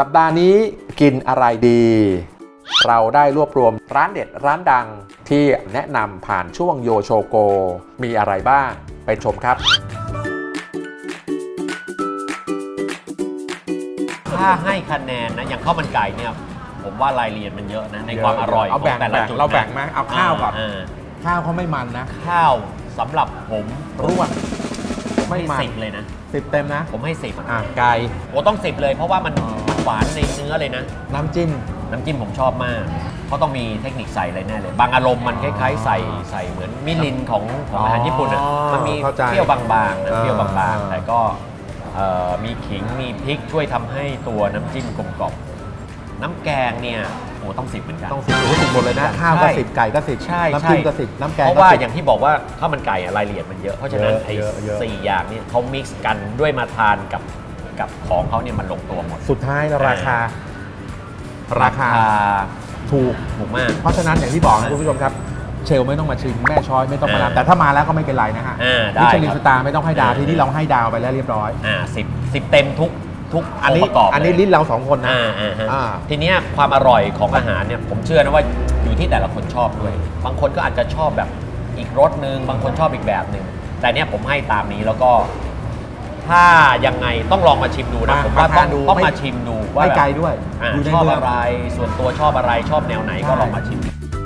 สัปดาห์นี้กินอะไรดี เราได้รวบรวมร้านเด็ดร้านดังที่แนะนำผ่านช่วงโยโชโก มีอะไรบ้าง ไปชมครับถ้าให้คะแนนนะอย่างข้าวมันไก่เนี่ย ผมว่ารายละเอียดมันเยอะนะในความอร่อยเอาขแบ่องงแต่ละแบ่งจุดเราแบ่งนะไหมเอาข้าวก่อนาข้าวเขาไม่มันนะ ข้าวสำหรับผมร่วนไม่ให้มันสิบเลยนะสิบเต็มนะ ผมให้สิบอะไก่โอ้ต้องสิบเลยเพราะว่ามันอ๋อมัน หวานในเนื้อเลยนะ น้ำจิ้ม น้ำจิ้มผมชอบมาก เขาต้องมีเทคนิคใส่อะไรแน่เลย บางอารมณ์มันคล้ายๆ ใส่ใส่เหมือนมิลินของของอาหารญี่ปุ่นอะ อ๋อมันมีเข้าใจเปรี้ยวบางๆนะเออเปรี้ยวบางเออๆแต่ก็เอ่อมีขิงมีพริกช่วยทำให้ตัวน้ำจิ้มกลมกล่อมน้ำแกงเนี่ยโอ้ต้องสิบเหมือนกัน ต้องสิบโอ้สิบหมดเลยนะข้าวก็ใช่ สิบไก่ก็สิบใช่น้ำจิ้มใช่ก็สิบน้ำแกงเพราะก็ว่าสิบ อย่างที่บอกว่าข้าวมันไก่อะรายละเอียดมันเยอะ เพราะฉะนั้นเยอะไอ้เยอะเยอะ สี่อย่างนี้เขามิกซ์กันด้วยมาทานกับ กับของเขาเนี่ยมันลงตัวหมด สุดท้ายราคา ราคาถูกถูกมาก เพราะฉะนั้นอย่างที่บอกนะคุณผู้ชมครับ เชลไม่ต้องมาชิมแม่ช้อยไม่ต้องมาอ่ารับแต่ถ้ามาแล้วก็ไม่เป็นไรนะฮะอ่าได้มิชลินครับสตาร์ไม่ต้องให้ดาวอ่าทีนี้เราให้ดาวไปแล้วเรียบร้อยอ่าสิบสิบเต็มทุกทุกอันนี้งค์ประกอบอันนี้เลยลิ้นเราสองคนนะอ่าอ่าฮะอ่าทีเนี้ยความอร่อยของอาหารเนี่ยผมเชื่อนะว่าอยู่ที่แต่ละคนชอบด้วย บางคนก็อาจจะชอบแบบอีกรสนึงบางคนชอบอีกแบบหนึ่งแต่เนี้ยผมให้ตามนี้แล้วก็ ถ้ายังไงต้องลองมาชิมดูนะมาผมว่ามาต้ทาอนงดูต้องไม่ มาชิมดูว่าไม่ไกลแบบด้วย อ่าอยู่ในชอบเมือง อะไรส่วนตัวชอบอะไรชอบแนวไหนก็ลองมาชิม